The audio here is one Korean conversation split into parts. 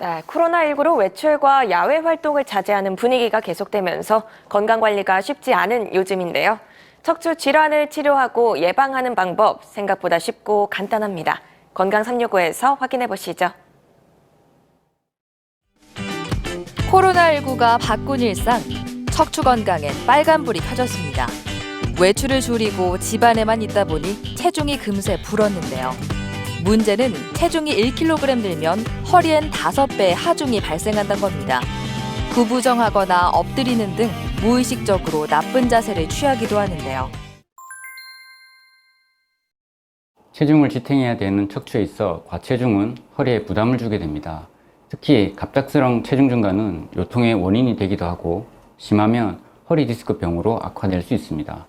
네, 코로나19로 외출과 야외 활동을 자제하는 분위기가 계속되면서 건강관리가 쉽지 않은 요즘인데요. 척추 질환을 치료하고 예방하는 방법 생각보다 쉽고 간단합니다. 건강 365에서 확인해 보시죠. 코로나19가 바꾼 일상, 척추 건강엔 빨간불이 켜졌습니다. 외출을 줄이고 집안에만 있다 보니 체중이 금세 불었는데요. 문제는 체중이 1kg 늘면 허리엔 5배의 하중이 발생한다는 겁니다. 구부정하거나 엎드리는 등 무의식적으로 나쁜 자세를 취하기도 하는데요. 체중을 지탱해야 되는 척추에 있어 과체중은 허리에 부담을 주게 됩니다. 특히 갑작스러운 체중 증가는 요통의 원인이 되기도 하고 심하면 허리 디스크 병으로 악화될 수 있습니다.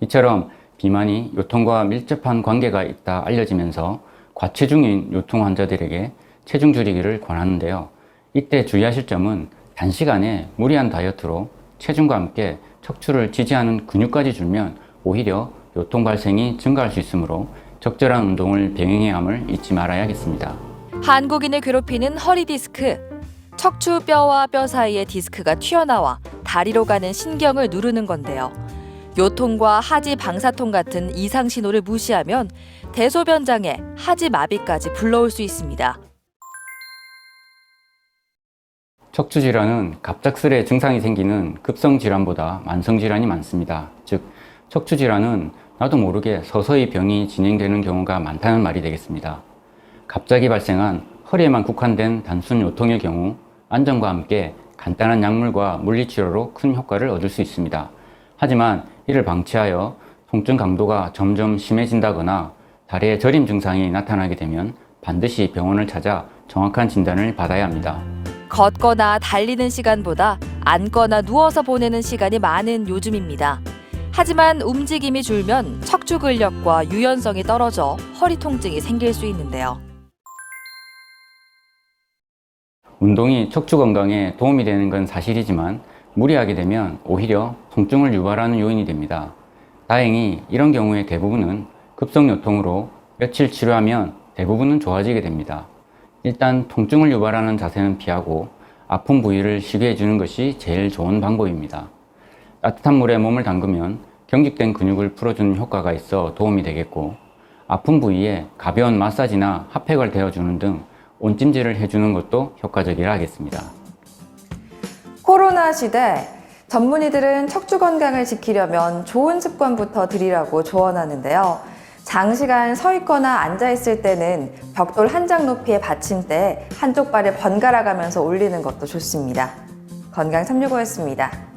이처럼 비만이 요통과 밀접한 관계가 있다 알려지면서 과체중인 요통 환자들에게 체중 줄이기를 권하는데요. 이때 주의하실 점은 단시간에 무리한 다이어트로 체중과 함께 척추를 지지하는 근육까지 줄면 오히려 요통 발생이 증가할 수 있으므로 적절한 운동을 병행해야 함을 잊지 말아야겠습니다. 한국인을 괴롭히는 허리 디스크. 척추 뼈와 뼈 사이의 디스크가 튀어나와 다리로 가는 신경을 누르는 건데요. 요통과 하지 방사통 같은 이상 신호를 무시하면 대소변 장애, 하지 마비까지 불러올 수 있습니다. 척추 질환은 갑작스레 증상이 생기는 급성 질환보다 만성 질환이 많습니다. 즉, 척추 질환은 나도 모르게 서서히 병이 진행되는 경우가 많다는 말이 되겠습니다. 갑자기 발생한 허리에만 국한된 단순 요통의 경우 안전과 함께 간단한 약물과 물리치료로 큰 효과를 얻을 수 있습니다. 하지만 이를 방치하여 통증 강도가 점점 심해진다거나 다리에 저림 증상이 나타나게 되면 반드시 병원을 찾아 정확한 진단을 받아야 합니다. 걷거나 달리는 시간보다 앉거나 누워서 보내는 시간이 많은 요즘입니다. 하지만 움직임이 줄면 척추 근력과 유연성이 떨어져 허리 통증이 생길 수 있는데요. 운동이 척추 건강에 도움이 되는 건 사실이지만 무리하게 되면 오히려 통증을 유발하는 요인이 됩니다. 다행히 이런 경우의 대부분은 급성 요통으로 며칠 치료하면 대부분은 좋아지게 됩니다. 일단 통증을 유발하는 자세는 피하고 아픈 부위를 쉬게 해주는 것이 제일 좋은 방법입니다. 따뜻한 물에 몸을 담그면 경직된 근육을 풀어주는 효과가 있어 도움이 되겠고 아픈 부위에 가벼운 마사지나 핫팩을 대어주는 등 온찜질을 해주는 것도 효과적이라 하겠습니다. 코로나 시대 전문의들은 척추 건강을 지키려면 좋은 습관부터 들이라고 조언하는데요. 장시간 서 있거나 앉아 있을 때는 벽돌 한 장 높이의 받침대에 한쪽 발을 번갈아 가면서 올리는 것도 좋습니다. 건강 365였습니다.